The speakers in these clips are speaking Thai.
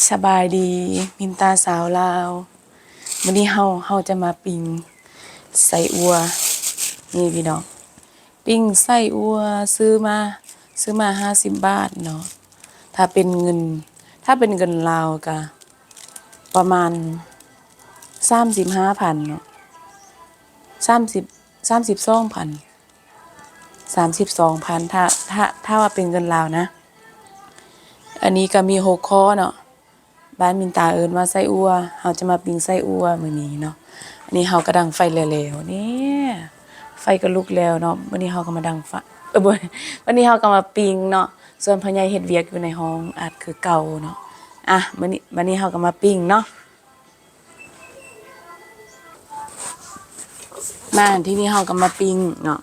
สบายดีมินตาสาวลาววันนี้เฮาเฮาจะมาปิ้งไส้อัว นี่พี่น้องปิ้งไส้อัวซื้อมาซื้อมาห้าสิบบาทเนาะถ้าเป็นเงิน ถ้าเป็นเงินลาวก็ประมาณสามสิบห้าพันเนาะสามสิบสามสิบสองพันสามสิบสองพันถ้าถ้าถ้าว่าเป็นเงินลาวนะ อันนี้ก็มีหกข้อเนาะ บ้านมินตาเอิ้นว่าไส้อัวเฮาจะมาปิ้งไส้อัวมื้อนี้เนาะอันนี้เฮาก็ดังไฟแล้วๆเนี่ยไฟก็ลุกแล้วเนาะวันนี้เฮาก็มาดังไฟเออบ่วันนี้เฮาก็มาปิ้งเนาะส่วนพ่อใหญ่เฮ็ดเวียกอยู่ในห้องอาจคือเก่าเนาะอะมื้อนี้วันนี้เฮาก็มาปิ้งเนาะมาที่นี่เฮาก็มาปิ้งเนาะ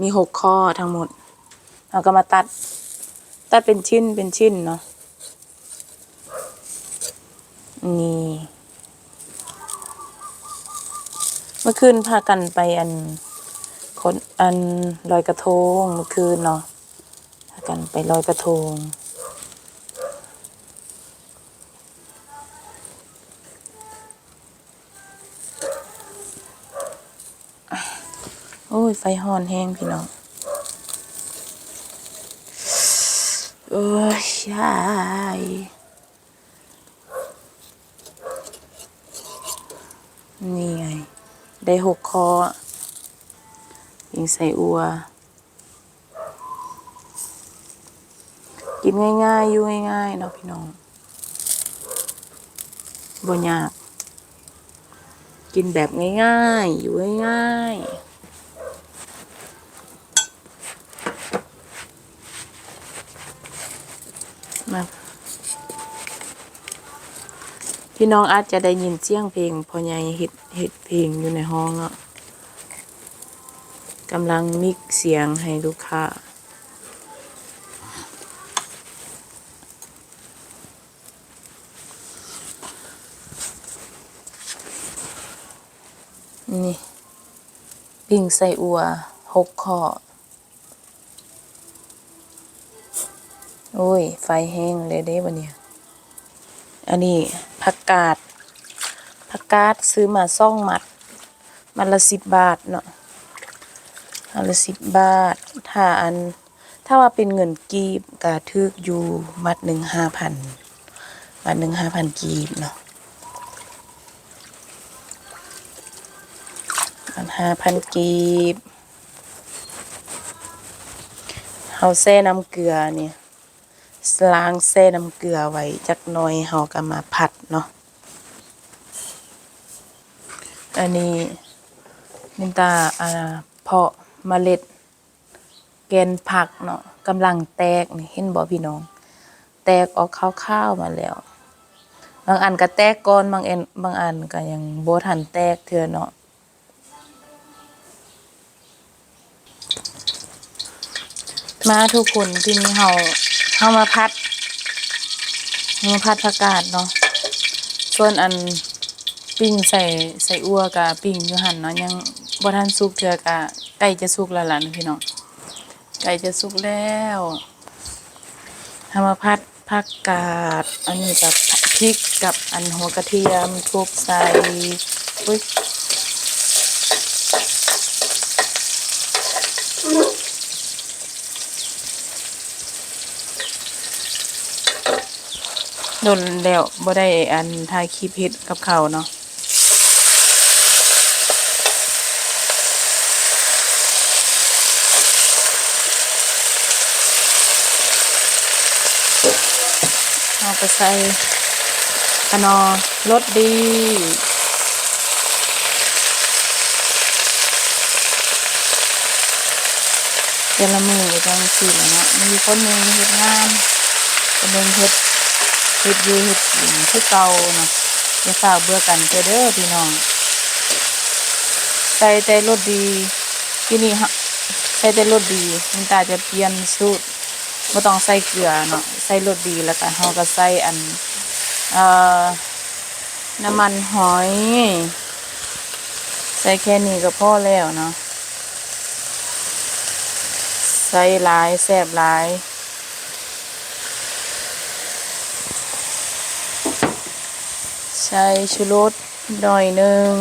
มีหกข้อทั้งหมดเฮาก็มาตัด ตัดเป็นชิ้นเป็นชิ้นเนาะ นี่ เมื่อคืนพากันไปอันคนอันลอยกระทงเมื่อคืนเนาะพากันไปลอยกระทง โอ้ย ไฟหอนแห้งพี่น้องโอ้ยยาย นี่ไง ได้หกคอยิงใส่อัว กินง่ายๆ อยู่ง่ายๆ เนาะพี่น้องบ่ยาก กินแบบง่ายๆ อยู่ง่ายๆ พี่น้องอาจจะได้ยินเสียงเพลงพ่อใหญ่เฮ็ดเฮ็ดเพลงอยู่ในห้องเนาะกำลังมิกเสียงให้ลูกค้านี่ปิ้งใส่อัวหกข้อโอ้ย ไฟแห้งเลยเด้บัดเนี่ย อันนี้ผักกาดผักกาดซื้อมาซ่องมัด มัดละสิบบาทเนาะมัดละสิบบาท ถ้าอัน ถ้าว่าเป็นเงินกีบก็ทึกอยู่มัดหนึ่งห้าพันมัดหนึ่งห้าพันกีบเนาะมัดห้าพันกีบเฮาแซ่น้ำเกลือเนี่ย ล้างแช่น้ำเกลือไว้จักหน่อยเฮาก็มาผัดเนาะอันนี้มินตาอ่าเพาะเมล็ด แกนผักเนาะกำลังแตกนี่เห็นบ่พี่น้อง แตกออกข้าวๆมาแล้ว บางอันก็แตกก่อนบางอันบางอันก็ยังบ่ทันแตกเทื่อเนาะมาทุกคนที่นี่เฮา เฮามาพัดมาพัดผักกาดเนาะส่วนอันปิ้งใส่ใส่อัวกับปิ้งอยู่หั่นเนาะยังบ่ทันสุกเทื่อกะใกล้จะสุกแล้วล่ะนะพี่น้องใกล้จะสุกแล้วเฮามาพัดผักกาด อันนี้กับพริกกับอันหัวกระเทียมทุบใส่อุ้ย โดนแล้วบ่ได้อันถ่ายคลิปเฮ็ดกับเขาเนาะเอาไปใส่กะนอรสดีเดือนลมือจังสีแหละเนาะมีคนหนึ่งเฮ็ดงานคนหนึงเฮ็ด เฮ็ดยูเฮ็ดกินคือเก่าเนาะอย่าฝ่าเบื่อกันเด้อเด้อพี่น้องใส่แต่รสดีที่นี่ฮะใส่แต่รสดีมันตาจะเปลี่ยนสูตรบ่ต้องใส่เกลือเนาะใส่รสดีแล้วก็เฮาก็ใส่อันเอ่อน้ำมันหอย ใส่แค่นี้ก็พอแล้วเนาะใส่หลายแซ่บหลาย ใส่ชูรสหน่อยหนึ่ง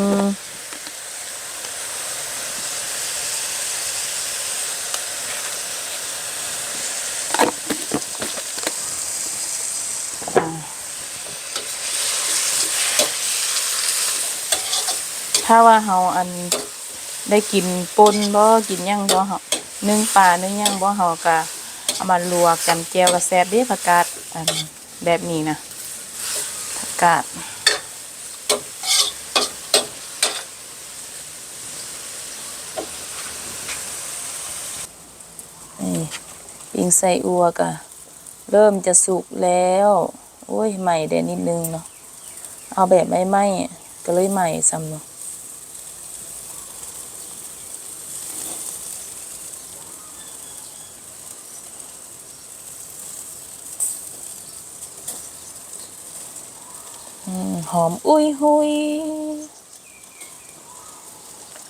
ถ้าว่าเฮาอันได้กินปนบ่กินหยังบ่เฮานึ่งปลานึ่งหยังบ่เฮาก็เอามาลวกกันแจวก็แซ่บเด้ผักกาดอันแบบนี้นะผักกาด ปิงใส่อัวกะเริ่มจะสุกแล้วโอ้ยใหม่ได้นิดนึงเนาะเอาแบบไม่ไหม้อะก็เลยใหม่ซ้ำเนาะอืมหอมอุ้ยหุย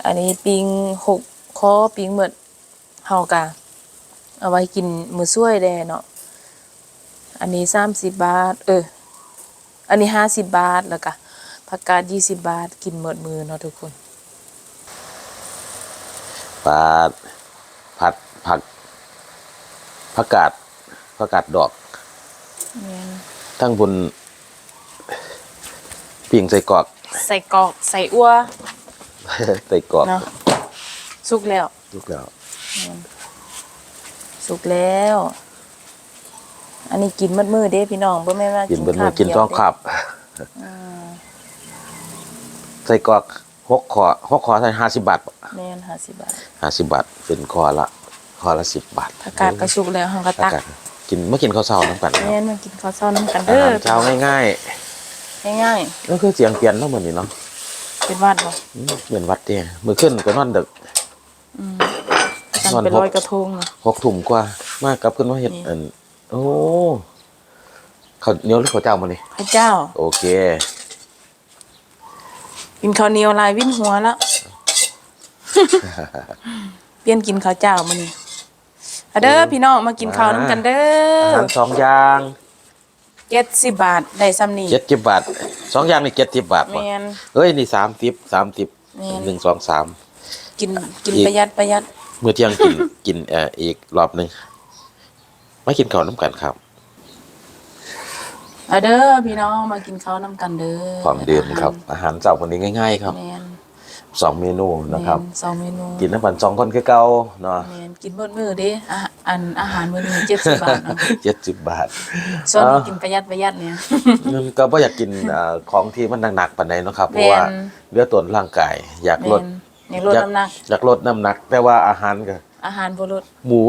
อันนี้ปิงหกคอปิงเหมือนเฮากะ เอาไว้กินมือช่วยแดเนาะ อันนี้สามสิบบาท เออ อันนี้ห้าสิบบาทแล้วก็ผักกาดยี่สิบบาท กินหมดมือเนาะทุกคนปลาผัดผักผักกาดผักกาดดอกแม่นทั้งบนปิ่งใส่กรอก ใส่กรอกใส่อัวใส่กรอกเนาะสุกแล้วลูกแล้ว สุกแล้ว อันนี้กินหมดมือเด้พี่น้องบ่แม่นว่ากิกินเป็นมือกินข้าวต้องเดียวขับใส่กรอกหกคอหกคอใส่ห้าสิบบาทแม่น50บาทห้าสิบบาทเป็นคอละคอละสิบบาทผักกาดก็สุกแล้วเฮาก็ผัตักกกาดกินเมื่อกินข้าวเช้าน้ำกันครับแม่นมากินข้าวเช้านํกันอาเด้อหารเช้าง่ายง่ายๆนั่นคือเสียงเปลี่ยนเนาะเหมือนนี่เนาะๆเป็นวัดบ่อืมเหมือนวัดเนี่ยมือขึ้นก็นอนดึกจัง นอนเป็นพบลอยกระทงเนาะหกถุ่มกว่า มากกับเพื่อนว่าเห็ดนี่อัน โอ้เขาวเหนียวหรือข้าวเจ้ามานี่พระเจ้า โอเค กินข้าวเหนียวลายวิ่นหัวแล้วเปลี่ยนกินข้าวเจ้ามื้อนี้อะเด้อพี่น้องมากินข้าวนํกันเด้อาอหารสองอย่าง70บาทได้ซ้ำนี่เจ็ดสิบบาทสองอย่างนี่เจ็ดสิบบาทแม่นเฮ้ยนี่สามสิบสามสิบแม่นหนึ่งสองสามกินกินอีกประหยัดประหยัด เมื่อเที่ยงกินกินเอ่ออีกรอบหนึ่งไม่กินข้าวน้ำกันครับอะเด้อพี่น้องมากินข้าวนํกันเด้อความเดิมครับ อาหารเจ้าวันนี้ง่ายๆ ครับแม่นสองเมนูนะครับ แม่สองเมนูกินน้ำกันสองคนคือเก่าเนาะแม่นกินหมดมื้อเด้อาหารอันอาหารมื้อนี้70บาทเนาะเจ็ดสิบบาท ส่วนนี้อ่ากินประหยัดประหยัดเนี่ยมันก็บ่อยากกินเอ่อของที่มันหนักๆปานใดเนาะครับ เพแม่ราะนว่าเลือดตัวร่างกายอยากลแม่ดน อยากลดน้ำหนัก อยากลดน้ำหนัก แต่ว่าอาหารก็อาหารบ่ลดหมู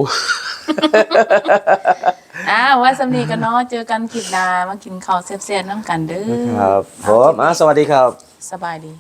อ้าวไว่าสำนีกันเนาะเจอกันคลิปหน้ามากินข้าวแซ่บๆน้ำกันเด้อครับผมอะสวัสดีครับ สบายดี